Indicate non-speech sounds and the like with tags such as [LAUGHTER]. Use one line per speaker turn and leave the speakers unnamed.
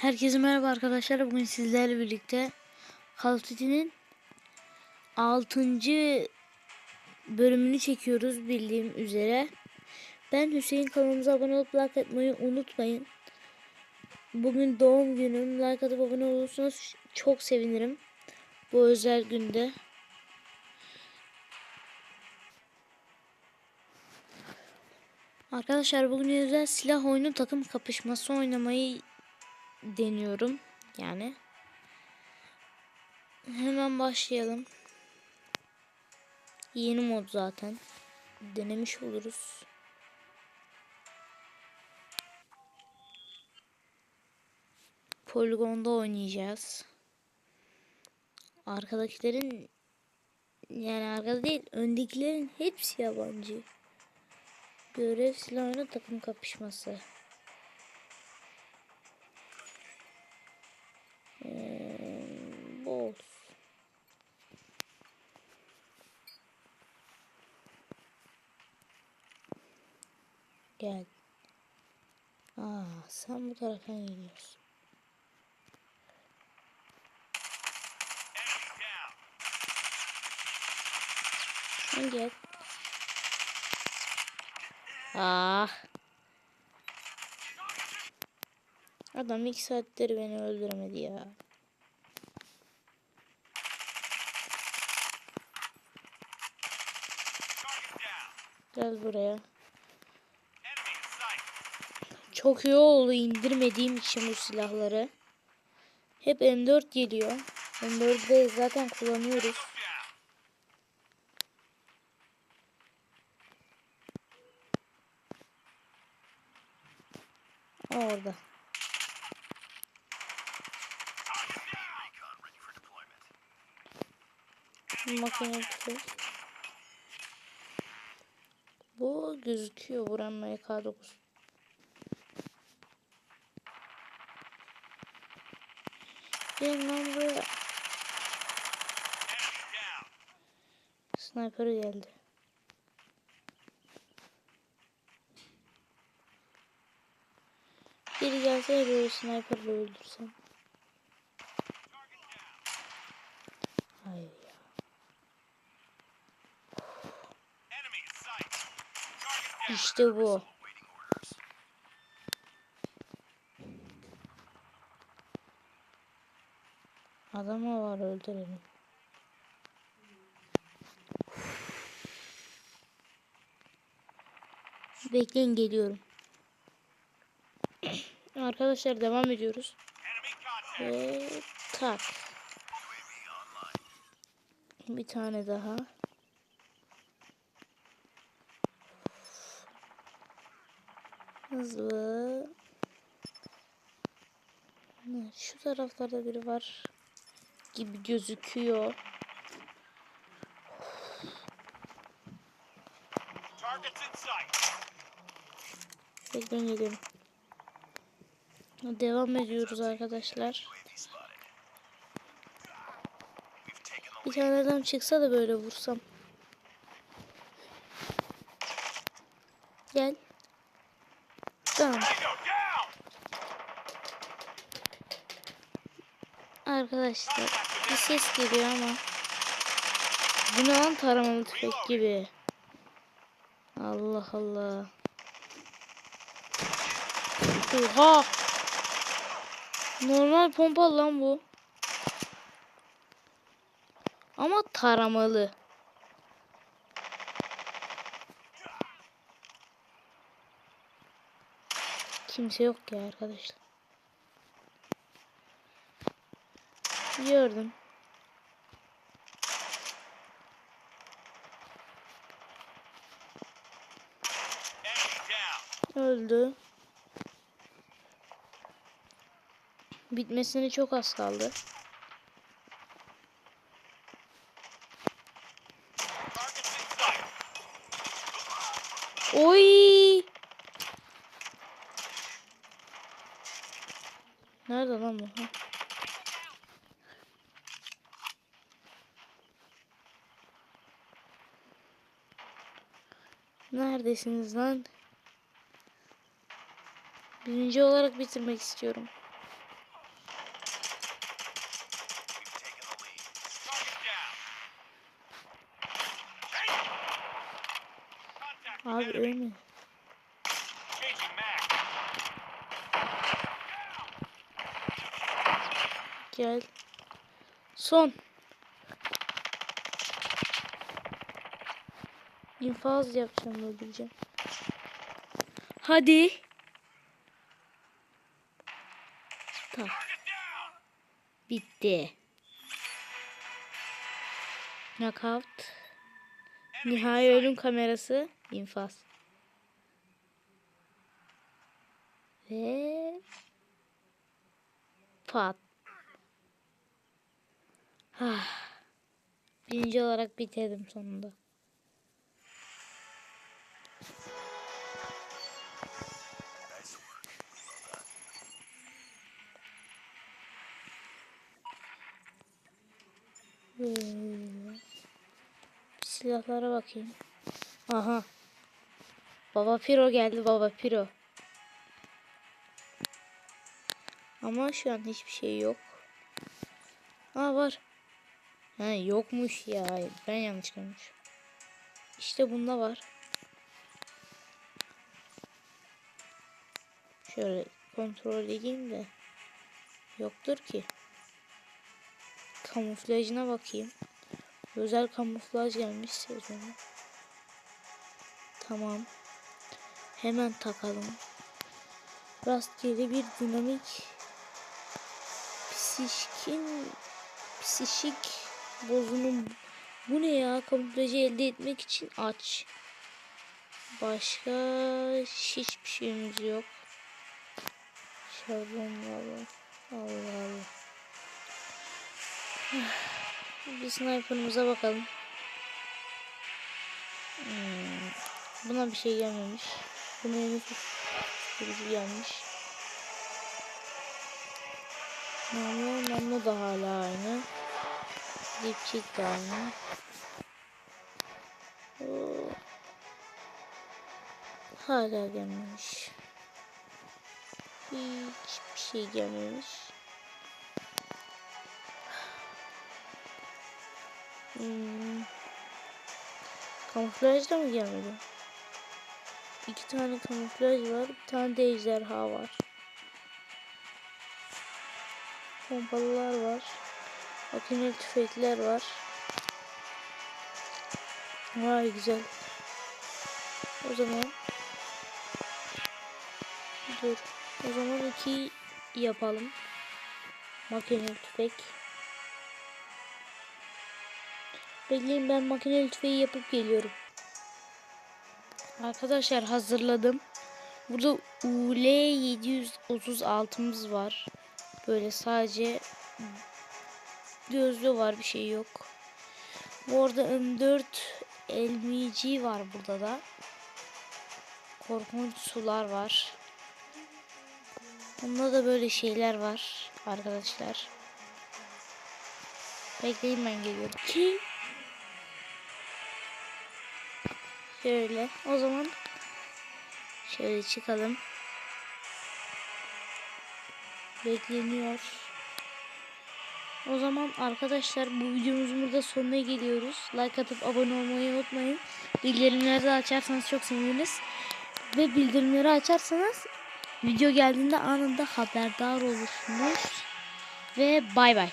Herkese merhaba arkadaşlar. Bugün sizlerle birlikte Call of Duty'nin 6. bölümünü çekiyoruz bildiğim üzere. Ben Hüseyin kanalımıza abone olup like atmayı unutmayın. Bugün doğum günüm. Like atıp abone olursanız çok sevinirim. Bu özel günde. Arkadaşlar bugün özel silah oyunu takım kapışması oynamayı deniyorum yani. Hemen başlayalım. Yeni mod zaten. Denemiş oluruz. Poligonda oynayacağız. Arkadakilerin yani arkada değil öndekilerin hepsi yabancı. Görev silahına takım kapışması. Gel. Aa, sen bu taraftan geliyorsun. Sen gel. Ah. Adam iki saattir beni öldüremedi ya. Gel buraya. Çok iyi oldu indirmediğim için bu silahları. Hep M4 geliyor. M4'de zaten kullanıyoruz. Orada. Makine tutuyor. Bu gözüküyor buranın MK9. Gelin lan buraya. Sniper geldi. Biri gelse böyle sniperle öldürsem. Hayır ya. İşte bu. Adamı var öldürelim. Bekleyin geliyorum. [CLEARS THROAT] Arkadaşlar devam ediyoruz. Ve tak. Bir tane daha. Hızlı. Şu taraflarda biri var gibi gözüküyor. Bekleyin. Devam ediyoruz arkadaşlar. Bir tane adam çıksa da böyle vursam. Gel. Tamam. Arkadaşlar bir ses geliyor ama bu ne lan taramalı tüfek gibi. Allah Allah. Oha. Normal pompa lan bu. Ama taramalı. Kimse yok ya arkadaşlar. Gördüm. Öldü. Bitmesine çok az kaldı. Oy! Nerede lan bu? Ha. Neredesiniz lan? Birinci olarak bitirmek istiyorum.
Abi ölme.
Gel. Son. İnfaz yapacağım öldüreceğim. Hadi. Bitti. Knockout. Nihai ölüm kamerası. infaz. Ve pat. Ah. Birinci olarak bitirdim sonunda. Silahlara bakayım. Aha. Baba Piro geldi baba Piro. Ama şu an hiçbir şey yok. Aa var. Ha yokmuş ya. Ben yanlış görmüşüm. İşte bunda var. Şöyle kontrol edeyim de. Yoktur ki. Kamuflajına bakayım. Özel kamuflaj gelmiş sezonu. Tamam. Hemen takalım. Rastgele bir dinamik psişkin psişik bozunum. Bu ne ya? Kamuflajı elde etmek için aç. Başka hiçbir şeyimiz yok. Şablonlar. Allah Allah. Bir sniper'ımıza bakalım. Hmm, Buna bir şey gelmemiş. Buna henüz sürücü gelmiş. Namlu, namlu da hala aynı. Dipçik de aynı. Hala gelmemiş. Hiçbir şey gelmemiş. Hmm. Mı gelmedi? İki tane kamuflaj var. Bir tane de ejderha var. Pompalılar var. Makineli tüfekler var. Vay güzel. O zaman dur. O zaman iki yapalım. Makineli tüfek. Bekleyin ben makineli tüfeği yapıp geliyorum. Arkadaşlar hazırladım. Burada UL 736'mız var. Böyle sadece gözlü var bir şey yok. Bu arada M4 LMG var burada da. Korkunç sular var. Bunda da böyle şeyler var arkadaşlar. Bekleyin ben geliyorum. Şöyle. O zaman şöyle çıkalım. Bekleniyor. O zaman arkadaşlar bu videomuzun burada sonuna geliyoruz. Like atıp abone olmayı unutmayın. Bildirimleri de açarsanız çok seviniriz. Ve bildirimleri açarsanız video geldiğinde anında haberdar olursunuz. Ve bay bay.